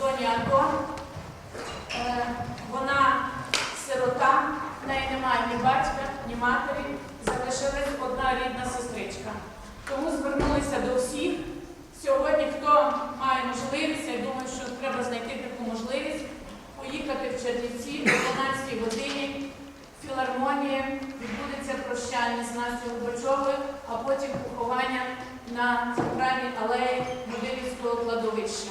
зоні АТО. Е, Вона сирота, в неї немає ні батька, ні матері. Залишилась одна рідна сестричка. Тому звернулися до всіх. Сьогодні, хто має можливість, я думаю, що треба знайти таку можливість, поїхати в Чернівці о 12 годині в філармонії відбудеться прощання з Настю Горбачовою, а потім поховання на центральній алеї Будинівського кладовища.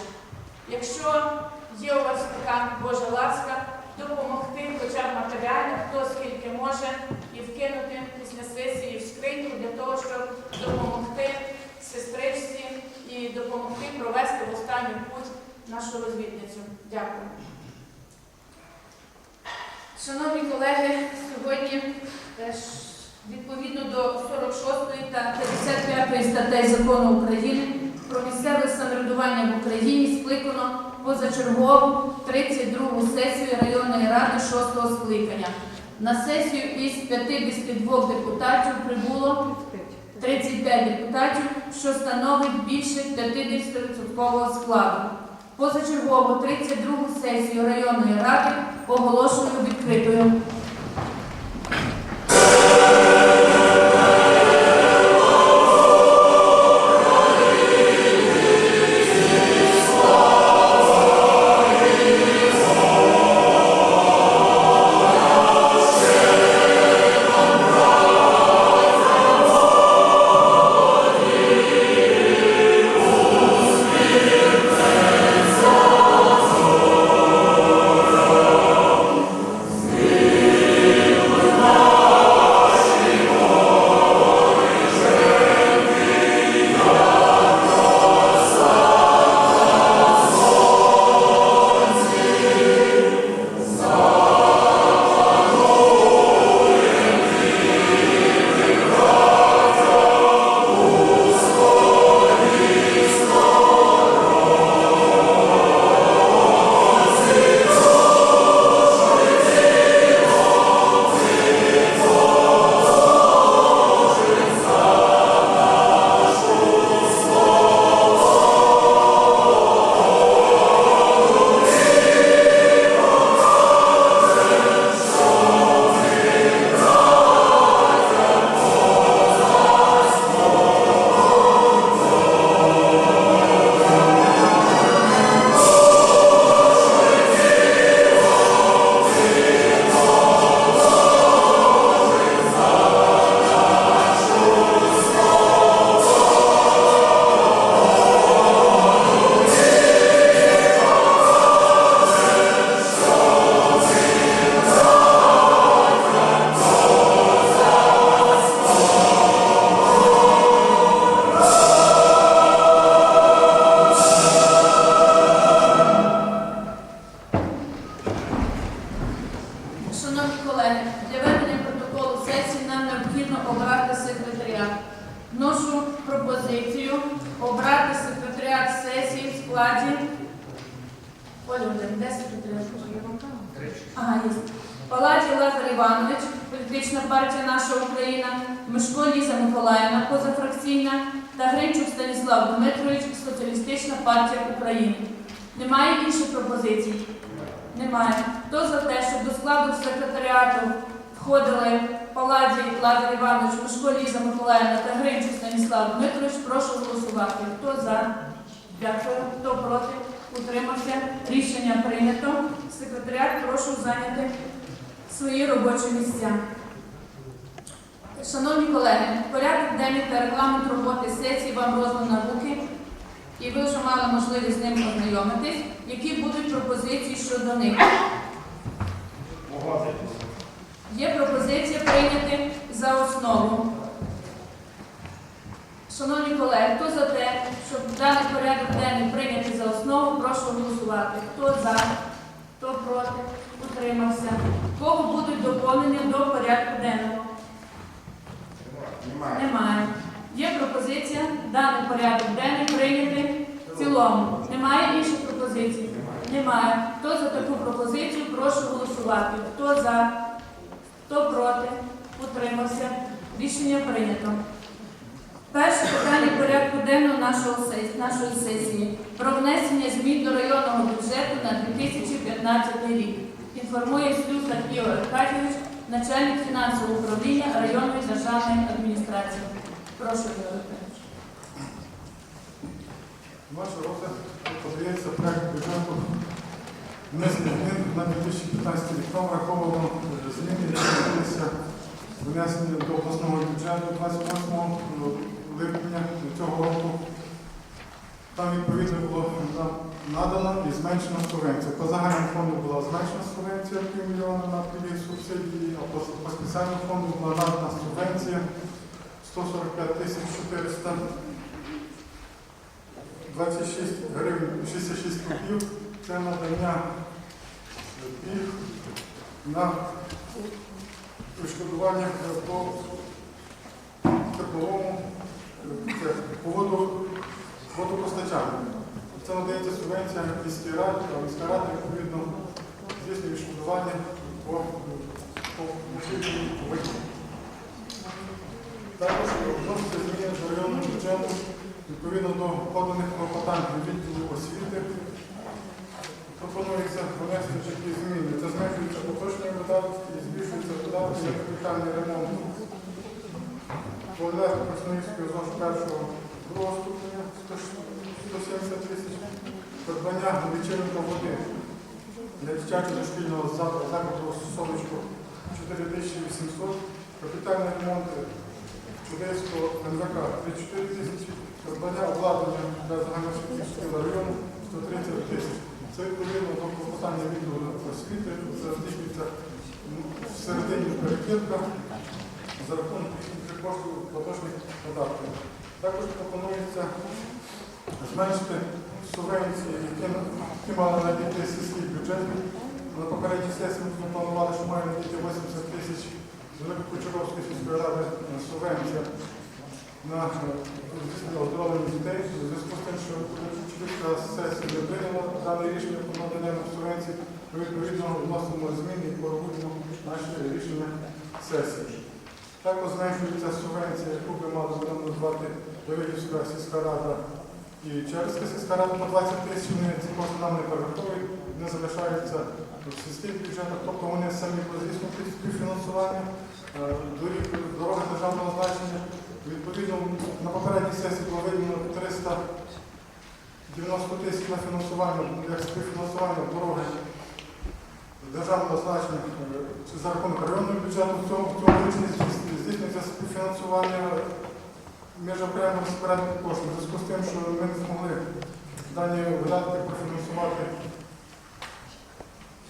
Якщо є у вас така Божа ласка, допомогти хоча б матеріально, хто скільки може, і вкинути після сесії в скриньку для того, щоб допомогти сестричці і допомогти провести в останню путь нашу розвідницю. Дякую. Шановні колеги, сьогодні е, відповідно до 46 та 55 статей закону України про місцеве самоврядування в Україні скликано позачергову 32 сесію районної ради 6 скликання. На сесію із 52 депутатів прибуло 35 депутатів, що становить більше 50% складу. Позачергову 32 сесію районної ради оголошую відкритою. Наша Україна, Мишко Ліза Миколаївна, позафракційна та Гринчук Станіслав Дмитрович, Соціалістична партія України. Немає інших пропозицій? Немає. Хто за те, щоб до складу секретаріату входили Паладій Лазар Іванович, Мишко Ліза Миколаївна та Гринчук Станіслав Дмитрович, прошу голосувати. Хто за? Дякую. Хто проти? Утримався. Рішення прийнято. секретаріат прошу зайняти свої робочі місця. Шановні колеги, порядок денний та регламент роботи сесії вам роздано на руки, і ви вже мали можливість з ним ознайомитись. Які будуть пропозиції щодо них? Є пропозиція прийняти за основу. Шановні колеги, хто за те, щоб даний порядок денний прийняти за основу, прошу голосувати. Хто за, хто проти, утримався. Кого будуть доповнення до порядку денного? Немає. Є пропозиція даний порядок денний прийняти в цілому. Немає інших пропозицій? Немає. Хто за таку пропозицію, прошу голосувати. Хто за, хто проти, утримався. Рішення прийнято. Перше питання порядку денного нашого нашої сесії про внесення змін до районного бюджету на 2015 рік. Інформує Слюсар Ігор Аркадійович, начальник фінансового управління районної державної адміністрації. Прошу, Аркадійович. Ваш розгляд подається проект бюджету внесення на 2015 рік. Там враховано е, зміни, які відбулися внесені до обласного бюджету 28 липня цього року. Там відповідно було надано і зменшена субвенція. По загальному фонду була зменшена субвенція півмільйона на пільги субсидії, а по, спеціальному фонду була надана субвенція 145 тисяч 400 26 гривень 66 копійок це надання пільг на відшкодування по тепловому е, водопостачанню. Це надається субвенція міській раді, а міська рада відповідно здійснює відшкодування по, по мобільній. Також вноситься зміни до районного бюджету відповідно до поданих клопотань до відділу освіти. Пропонується внести такі зміни. Це зменшується поточний видатки і збільшується видатки на капітальний ремонт. Полярно Красноївської ЗОЖ першого другого ступеня 170 тисяч. Придбання лічильника води для дитячого дошкільного закладу сонечко 4800. Капітальний ремонт Чудейського НВК 34 тисячі, придбання обладнання для загальноосвітнього району 130 тисяч. Це відповідно до клопотання відділу освіти, це здійснюється в середині перекидка за рахунок коштів поточних податків. Також пропонується зменшити субвенції, які, які мали надійти сільський бюджет. На попередній сесії ми планували, що має надійти 80 тисяч з Великокочуровської сільської ради е, субвенція на оздоровлення дітей. У зв'язку з тим, що Великокочуровська сесія не прийняла дане рішення про надання субвенції, ми відповідно вносимо зміни і коригуємо наші рішення сесії. Також зменшується субвенція, яку би мали нам назвати Давидівська сільська рада і Черська сільська рада по 20 тисяч, вони ці кошти нам не перераховують, вони залишаються в сільських бюджетах, тобто вони самі здійснюють співфінансування е, доріг, дороги державного значення. Відповідно, на попередній сесії було виділено 390 тисяч на фінансування, як співфінансування дороги державного значення е, за рахунок районного бюджету. В цьому, в цьому здійснюється співфінансування між окремими розпорядниками коштів. У зв'язку з тим, що ми не змогли дані видатки профінансувати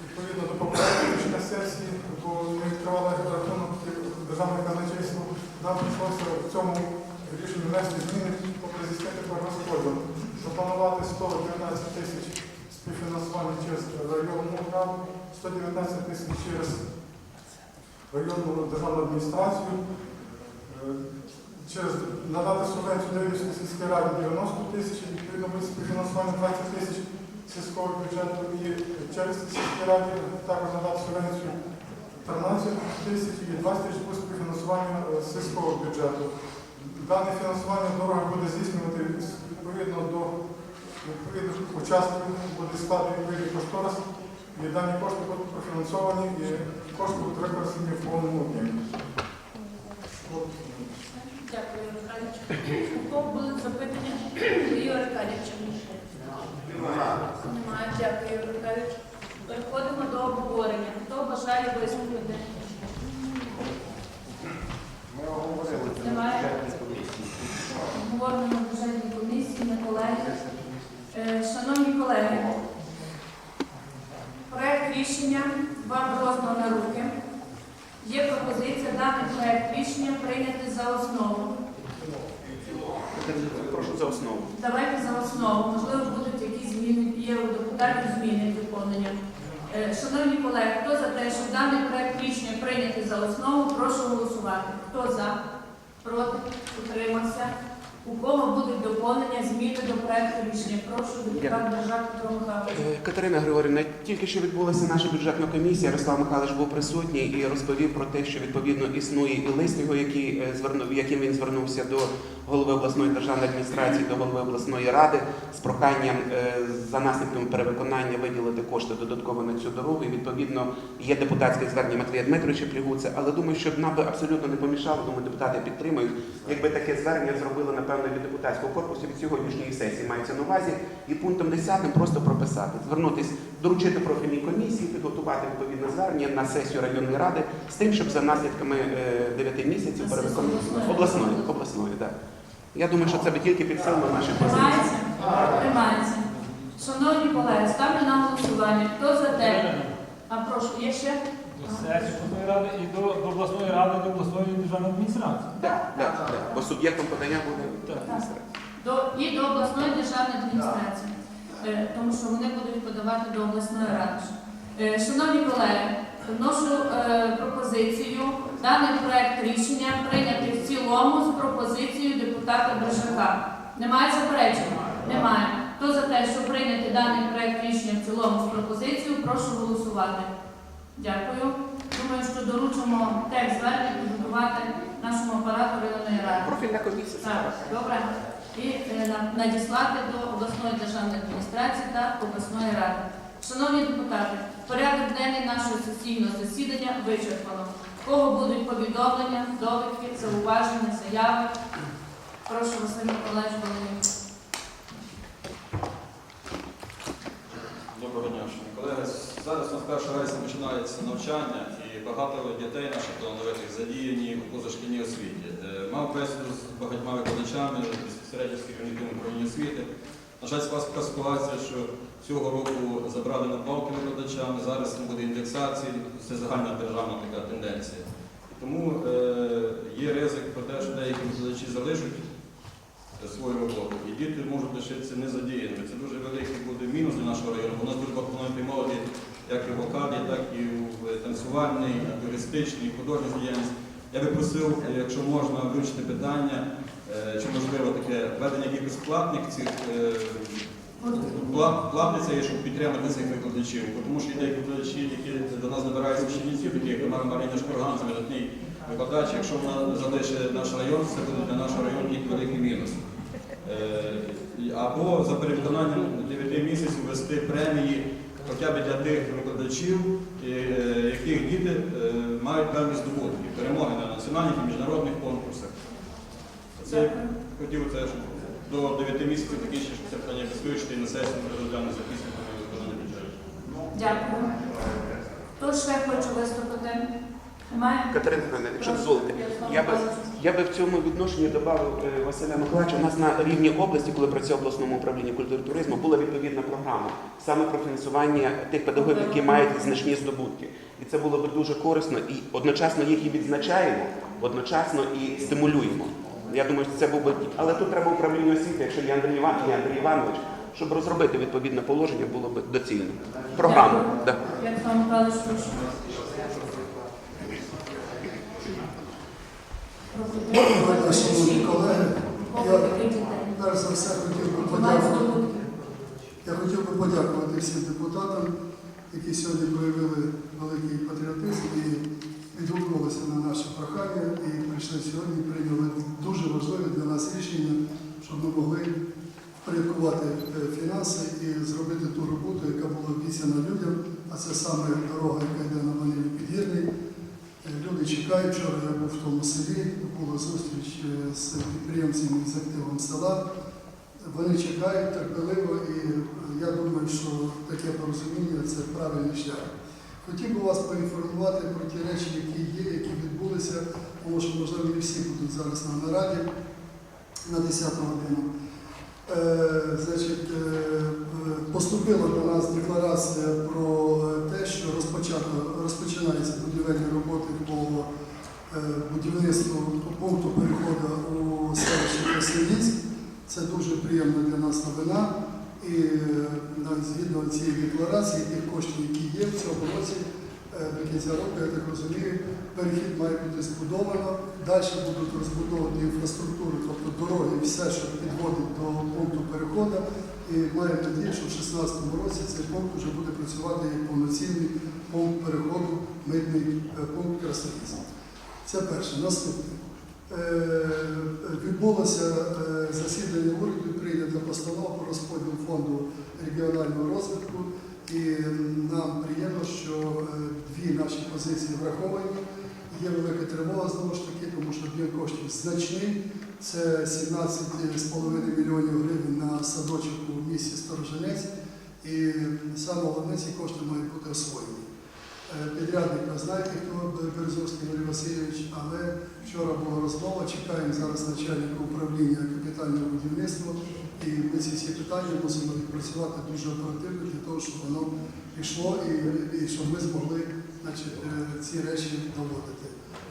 відповідно до попередньої рішення сесії, бо ми відкривали рахунок державного казначейства. Нам прийшлося в цьому рішенні внести зміни по здійснити по розподілу. Запланувати 119 тисяч співфінансування через районну раду, 119 тисяч через районну державну адміністрацію. Через надати субвенцію Давидівській сільській раді 90 тисяч, відповідно співфінансування 20 тисяч сільського бюджету і через сільській раді також надати субвенцію 13 тисяч і 20 тисяч буде співфінансування е, сільського бюджету. Дане фінансування дороги буде здійснювати відповідно до відповідних учасників, буде складений відповідний кошторис, і дані кошти будуть профінансовані і кошти будуть використані в повному об'ємі. Дякую, Аркадійович. У кого були запитання? Юрій Аркадійович, немає. Немає. Дякую, Аркадійович. Переходимо до обговорення. Хто бажає висловити? Прошу за основу. Давайте за основу. Можливо, будуть якісь зміни, є у депутатів зміни доповнення. Е, Шановні колеги, хто за те, щоб даний проект рішення прийняти за основу, прошу голосувати. Хто за? Проти? Утримався? У кого будуть доповнення, зміни до проекту рішення? Прошу депутат Держак Петро Михайлович. Катерина Григорівна, тільки що відбулася наша бюджетна комісія. Ярослав Михайлович був присутній і розповів про те, що відповідно існує і лист його, який е, звернув, яким він звернувся до голови обласної державної адміністрації, до голови обласної ради з проханням е, за наслідками перевиконання виділити кошти додатково на цю дорогу. І відповідно є депутатське звернення Матвія Дмитровича Плігуця, але думаю, що нам би абсолютно не помішало. Думаю, депутати підтримують. Якби таке звернення зробили напевно від депутатського корпусу від сьогоднішньої сесії мається на увазі, і пунктом 10 просто прописати, звернутись, доручити профільній комісії, підготувати відповідне звернення на сесію районної ради з тим, щоб за наслідками 9 місяців На перевиконання сесію обласної. обласної так. Я думаю, що це би тільки підсилило наші позиції. Приймається? Приймається. Шановні колеги, ставлю на голосування. Хто за те? А прошу, є ще? До сесії ради і до, до обласної ради, до обласної державної адміністрації. Так, так, так. Бо суб'єктом подання буде Так. адміністрація. До, і до обласної державної адміністрації, Е, тому що вони будуть подавати до обласної ради. Е, Шановні колеги, вношу е, пропозицію даний проект рішення прийняти в цілому з пропозицією депутата Держака. Немає заперечень? Немає. Хто за те, щоб прийняти даний проект рішення в цілому з пропозицією, прошу голосувати. Дякую. Думаю, що доручимо текст звернення підготувати нашому апарату районної ради. Профільна комісія. Так, добре. І е, надіслати до обласної державної адміністрації та обласної ради. Шановні депутати, порядок денний нашого сесійного засідання вичерпано. В Кого будуть повідомлення, довідки, зауваження, заяви? Прошу Василь Миколаївич Володимирович. Доброго дня, шановні колеги. Зараз у нас 1 вересня починається навчання і багато дітей наших талановитих задіяні у позашкільній освіті. Е, Мав бесіду з багатьма викладачами безпосередньо з керівником управління освіти. На жаль, склалася така ситуація, що цього року забрали надбавки викладачами, зараз не буде індексації, це загальна державна така тенденція. Тому е, є ризик про те, що деякі викладачі залишать свою роботу, і діти можуть лишитися незадіяними. Це дуже великий буде мінус для нашого району. У нас дуже багато молоді, як і в вокалі, так і в танцювальній, і туристичній, і художній діяльності. Я би просив, е, якщо можна, вивчити питання, е, чи можливо таке введення якихось платних цих е, платниця, щоб підтримати цих викладачів. Тому що є деякі викладачі, які до нас набираються вчениців, такі як Шпорган, це видатний викладач. Якщо вона залишить наш район, це буде для нашого району великий мінус. Е, Або за перевиконанням 9 місяців ввести премії хоча б для тих викладачів, е, яких діти е, мають певні здобутки, перемоги на національних і міжнародних конкурсах. Це хотів це, щоб до 9 місяців такі ще це питання безпечити і на сесію розглянути за підсумками виконання бюджету. Дякую. Хто ще хоче виступити? Катерина якщо дозволите, я би. Я би в цьому відношенні додав е, Василя Миколаївича. У нас на рівні області, коли працює в обласному управлінні культури і туризму, була відповідна програма саме про фінансування тих педагогів, які мають значні здобутки. І це було б дуже корисно і одночасно їх і відзначаємо, одночасно і стимулюємо. Я думаю, що це був би. Але тут треба управління освіти, якщо є Андрій Іван, є Андрій Іванович, щоб розробити відповідне положення, було б доцільно. Програму. Да. Ярослав Михайлович, прошу. Доброго шановні колеги. Я перш за все хотів би подякувати. Я хотів би подякувати всім депутатам, які сьогодні проявили великий патріотизм і відгукнулися на наше прохання і прийшли сьогодні, і прийняли дуже важливе для нас рішення, щоб ми могли впорядкувати е, фінанси і зробити ту роботу, яка була обіцяна людям, а це саме дорога, яка йде на Люди чекають, вчора я був в тому селі, була зустріч е, з підприємцями з активом села. Вони чекають терпеливо, і е, я думаю, що таке порозуміння це правильний шлях. Хотів би вас поінформувати про ті речі, які є, які відбулися, тому що, можливо, не всі будуть зараз на нараді на 10 годину. Е, значить, е, поступила до нас декларація про те, що розпочато, розпочинаються будівельні роботи по е, будівництву пункту переходу у селищі Красилівськ. Це дуже приємна для нас новина. І е, згідно цієї декларації, тих коштів, які є в цьому році, е, до кінця року, я так розумію, перехід має бути збудовано. Далі будуть розбудовувати інфраструктуру, тобто дороги, все, що підводить до пункту переходу. І маю надію, що в 2016 році цей пункт вже буде працювати як повноцінний пункт переходу, митний пункт Красавіця. Це перше. Наступне. Е, Відбулося е, засідання уряду, прийнята постанова про розподіл фонду регіонального розвитку. І нам приємно, що е, дві наші позиції враховані. Є велика тривога знову ж таки, тому що об'єм коштів значний. Це 17,5 мільйонів гривень на садочок у місті Сторожинець. І саме головне, ці кошти мають бути освоєні. Е, Підрядник, ви знаєте, хто Березовський Юрій Васильович, але вчора була розмова, чекаємо зараз начальника управління капітального будівництва, і ми ці всі питання мусимо відпрацювати дуже оперативно для того, щоб воно пішло і, і щоб ми змогли значить, е, ці речі доводити.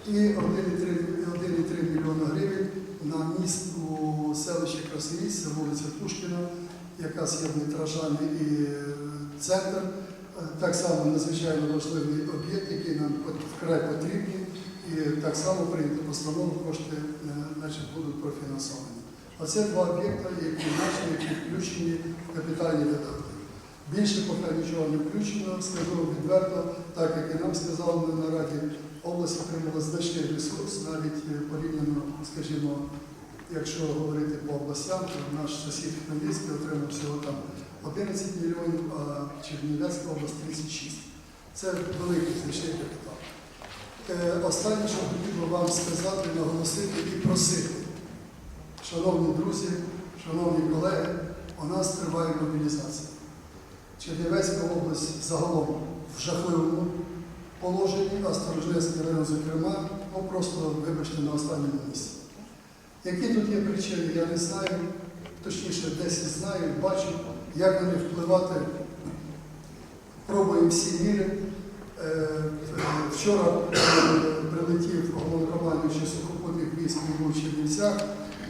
І 1,3 мільйона гривень на міст у селищі Красивість, це вулиця Пушкіна, яка з'єднує Тражани і е, центр. Так само надзвичайно важливий об'єкт, який нам вкрай потрібний, і так само прийнято постанову, кошти е, значить, будуть профінансовані. Оце два об'єкти, які наші, які включені в капітальні видатки. Більше поки нічого не включено, скажу відверто, так як і нам сказали на нараді, область отримала значний ресурс, навіть е, порівняно, скажімо, якщо говорити по областям, то наш сусід Хмельницький отримав всього там 11 мільйонів, а Чернівецька область 36. Це великий значний капітал. Е, Останнє, що хотів би вам сказати, наголосити і просити. Шановні друзі, шановні колеги, у нас триває мобілізація. Чернівецька область загалом в жахливому положенні, а Сторожинецький район, зокрема, ну просто, вибачте, на останньому місці. Які тут є причини, я не знаю, точніше, десь знаю, бачу, як на них впливати. Пробуємо всі міри. Е, Вчора е, прилетів головнокомандуючий сухопутних військ він був в Чернівцях.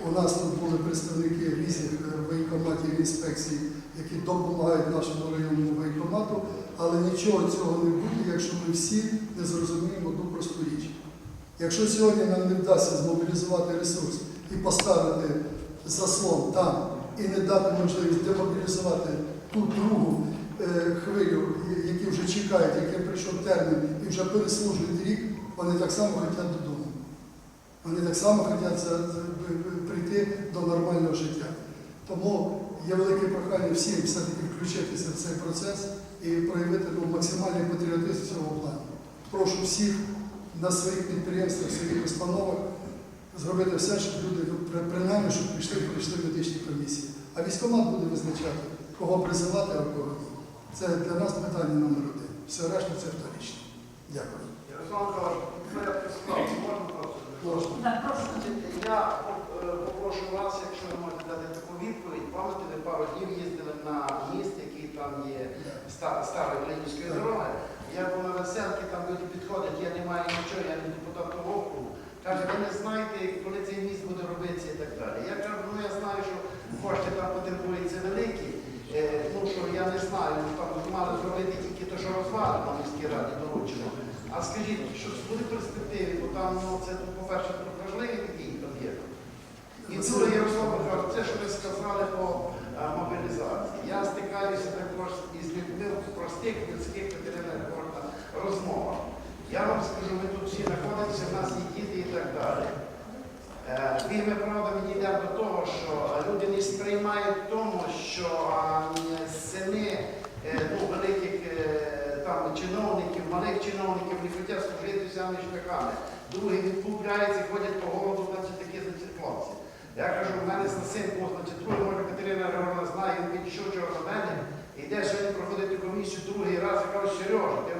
У нас тут були представники різних е, воєнкоматів і інспекцій, які допомагають нашому районному воєнкомату, але нічого цього не буде, якщо ми всі не зрозуміємо одну просту річ. Якщо сьогодні нам не вдасться змобілізувати ресурс і поставити заслон там і не дати можливість демобілізувати ту другу е, хвилю, які вже чекають, яким прийшов термін і вже переслужують рік, вони так само хочуть додому. Вони так само хочуть прийти до нормального життя. Тому є велике прохання всім все-таки включитися в цей процес і проявити ну, максимальний патріотизм в цьому плані. Прошу всіх на своїх підприємствах, своїх установах зробити все, щоб люди ну, при- принаймні, щоб прийшли і медичні комісії. А військкомат буде визначати, кого призивати, а кого ні. Це для нас питання номер один. Все решта це вторічне. Дякую. Ярослав Миколаївич, прошу. Я е, попрошу вас, якщо ви можете дати таку відповідь, пам'ятаєте, пару днів їздили на міст, який там є старої Ленінської дороги. Я був на веселці, там люди підходять, я не маю нічого, я не депутат того. Каже, ви не знаєте, коли цей міст буде робитися і так далі. Я кажу, ну я знаю, що кошти там потребуються великі. Ну що я не знаю, там мали зробити тільки те, що розвали на міській раді доручено. А скажіть, що буде в перспективі, бо там ну, це, по-перше, важливий такий об'єкт. І друге, Ярослав Михайлович, це, що ви сказали по е, мобілізації. Я стикаюся також із людьми в простих людських ветеринарних розмовах. Я вам скажу, ми тут всі знаходимося, в нас є діти і так далі. Е, Вірми правда дійдемо до того, що люди не сприймають тому, що сини е, ну, великих е, там, чиновників, малих чиновників не хочуть служити всями шляхами. Другі відкупляються, ходять по городу, значить такі значить. Я кажу, в мене син був, значить, може Катерина Григорівна знає, він підійшов вчора до мене, йде сьогодні проходити комісію другий раз, я кажу, Сережа, ти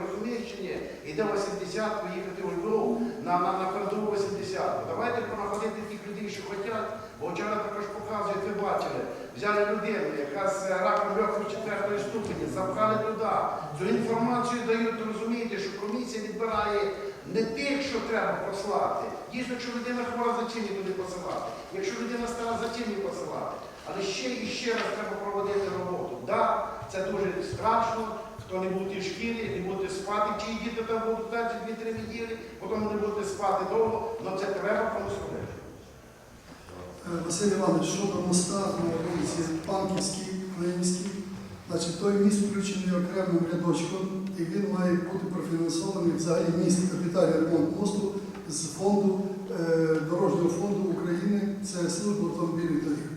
чи йде 80, поїхати у Львов на, на, на передову 80. Давайте понаходити тих людей, що хочуть. Бо вчора також показують, ви бачили, взяли людину, яка з раком легкої четвертої ступені, запхали туди. Цю інформацію дають, розумієте, що комісія відбирає не тих, що треба послати. Дійсно, якщо людина хвора, за чим її туди посилати? Якщо людина стара, за чим її посилати? Але ще і ще раз треба проводити роботу. Да, це дуже страшно, хто не буде в шкілі, не буде спати, чиї діти там будуть далі 2-3 неділі, потім не будете спати довго, але це треба комусь робити. Е, Василь Іванович, щодо моста на вулиці Панківській, Клинівській, значить той міст включений окремим рядочком, і він має бути профінансований взагалі міст капітальний ремонт мосту з фонду е, дорожнього фонду України, це служба автомобільних доріг.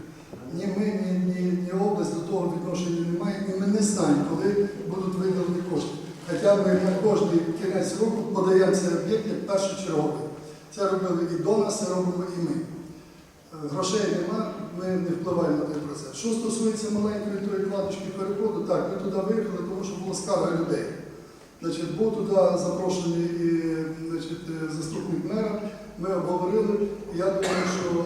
Ні ми, ні, ні, ні область до того відношення не має, і ми не знаємо, коли будуть виділені кошти. Хоча ми на кожний кінець року подаємо цей об'єкт як першочерговий. Це робили і до нас, це робимо і ми. Е, Грошей нема, ми не впливаємо на той процес. Що стосується маленької тої кладочки переходу, так, ми туди виїхали, тому що була скарга людей. Значить, був туди запрошений і, значить, е, заступник мера, ми обговорили. Я думаю, що,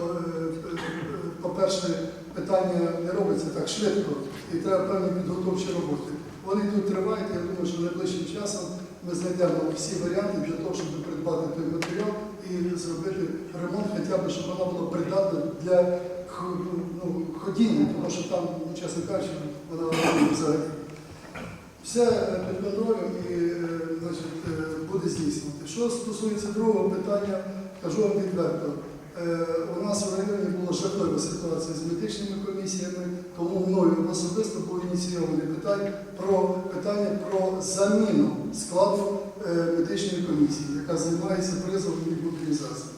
питання не робиться так швидко і треба певні підготовчі роботи. Вони тут тривають, я думаю, що найближчим часом ми знайдемо всі варіанти для того, щоб придбати той матеріал і зробити ремонт, хоча б, щоб вона була придатна для ну, ходіння, тому що там, чесно кажучи, вона взагалі. Все е, під контролем і е, значить, е, буде здійснювати. Що стосується другого питання, кажу вам відверто. Е, У нас в районі була жахлива ситуація з медичними комісіями, тому мною особисто було ініційоване питання про питання про заміну складу е, медичної комісії, яка займається призовом і мобілізацією.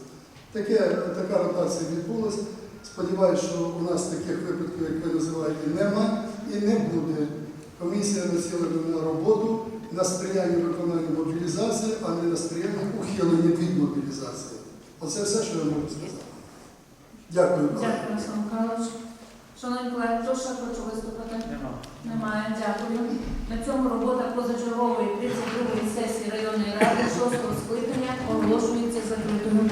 Така ротація відбулася. Сподіваюся, що у нас таких випадків, як ви називаєте, нема і не буде. Комісія націлена на роботу, на сприяння виконанню мобілізації, а не на сприяння ухилення від мобілізації. Оце все, що я можу сказати. Дякую. Дякую, Руслан Михайлович. Шановні колеги, хто ще хоче виступити? Немає. Дякую. На цьому робота позачергової 32-ї сесії районної ради 6-го скликання оголошується закритою.